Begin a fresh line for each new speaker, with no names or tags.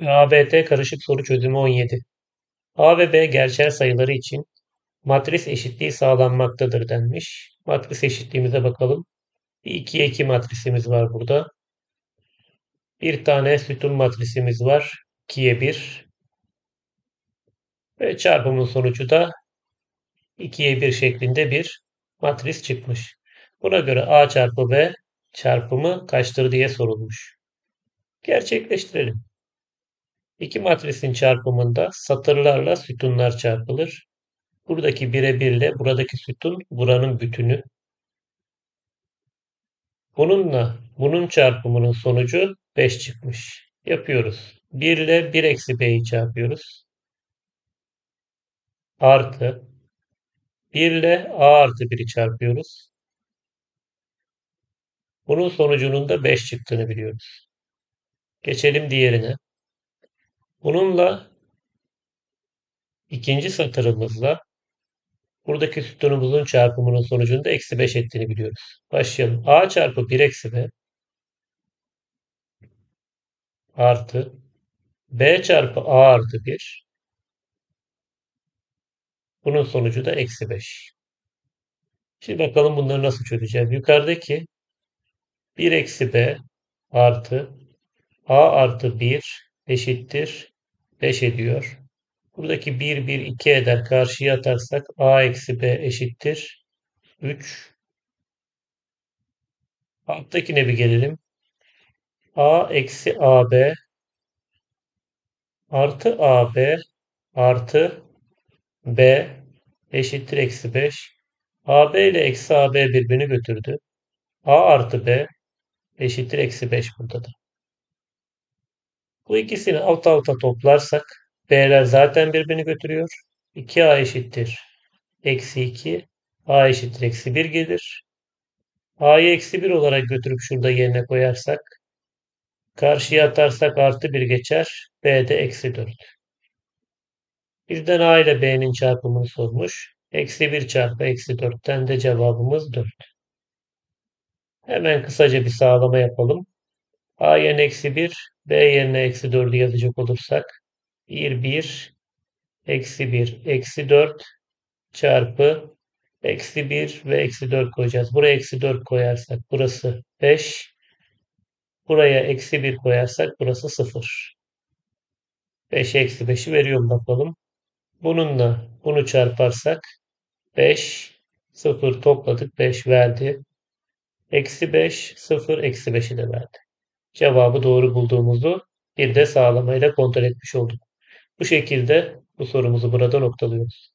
ABT karışık soru çözümü 17. A ve B gerçel sayıları için matris eşitliği sağlanmaktadır denmiş. Matris eşitliğimize bakalım. Bir 2'ye 2 matrisimiz var burada. Bir tane sütun matrisimiz var. 2'ye 1. Ve çarpımın sonucu da 2'ye 1 şeklinde bir matris çıkmış. Buna göre A çarpı B çarpımı kaçtır diye sorulmuş. Gerçekleştirelim. İki matrisin çarpımında satırlarla sütunlar çarpılır. Buradaki birebirle buradaki sütun buranın bütünü. Bununla bunun çarpımının sonucu 5 çıkmış. Yapıyoruz. 1 ile 1 eksi b'yi çarpıyoruz. Artı 1 ile a artı 1'i çarpıyoruz. Bunun sonucunun da 5 çıktığını biliyoruz. Geçelim diğerine. Bununla ikinci satırımızla buradaki sütunumuzun çarpımının sonucunda eksi 5 ettiğini biliyoruz. Başlayalım. a çarpı 1 eksi b artı b çarpı a artı 1 bunun sonucu da eksi 5. Şimdi bakalım bunları nasıl çözeceğiz. Yukarıdaki 1 eksi b artı a artı 1 eşittir 5 ediyor. Buradaki 1, 1, 2 eder. Karşıya atarsak a eksi b eşittir 3. Alttakine bir gelelim. a eksi ab artı ab artı b eşittir eksi 5. ab ile eksi ab birbirini götürdü. a artı b eşittir eksi 5 burada da. Bu ikisini alt alta toplarsak b'ler zaten birbirini götürüyor. 2a eşittir eksi 2 a eşittir eksi 1 gelir. a'yı eksi 1 olarak götürüp şurada yerine koyarsak karşıya atarsak artı 1 geçer. b de eksi 4. Bizden a ile b'nin çarpımını sormuş. Eksi 1 çarpı eksi 4'ten de cevabımız 4. Hemen kısaca bir sağlama yapalım. a eksi 1, b yerine eksi 4'ü yazacak olursak 1, 1, eksi 1, eksi 4 çarpı eksi 1 ve eksi 4 koyacağız. Buraya eksi 4 koyarsak burası 5. Buraya eksi 1 koyarsak burası 0. 5 eksi 5'i veriyorum bakalım. Bununla bunu çarparsak 5, 0 topladık 5 verdi. Eksi 5, 0, eksi 5'i de verdi. Cevabı doğru bulduğumuzu bir de sağlamayla kontrol etmiş olduk. Bu şekilde bu sorumuzu burada noktalıyoruz.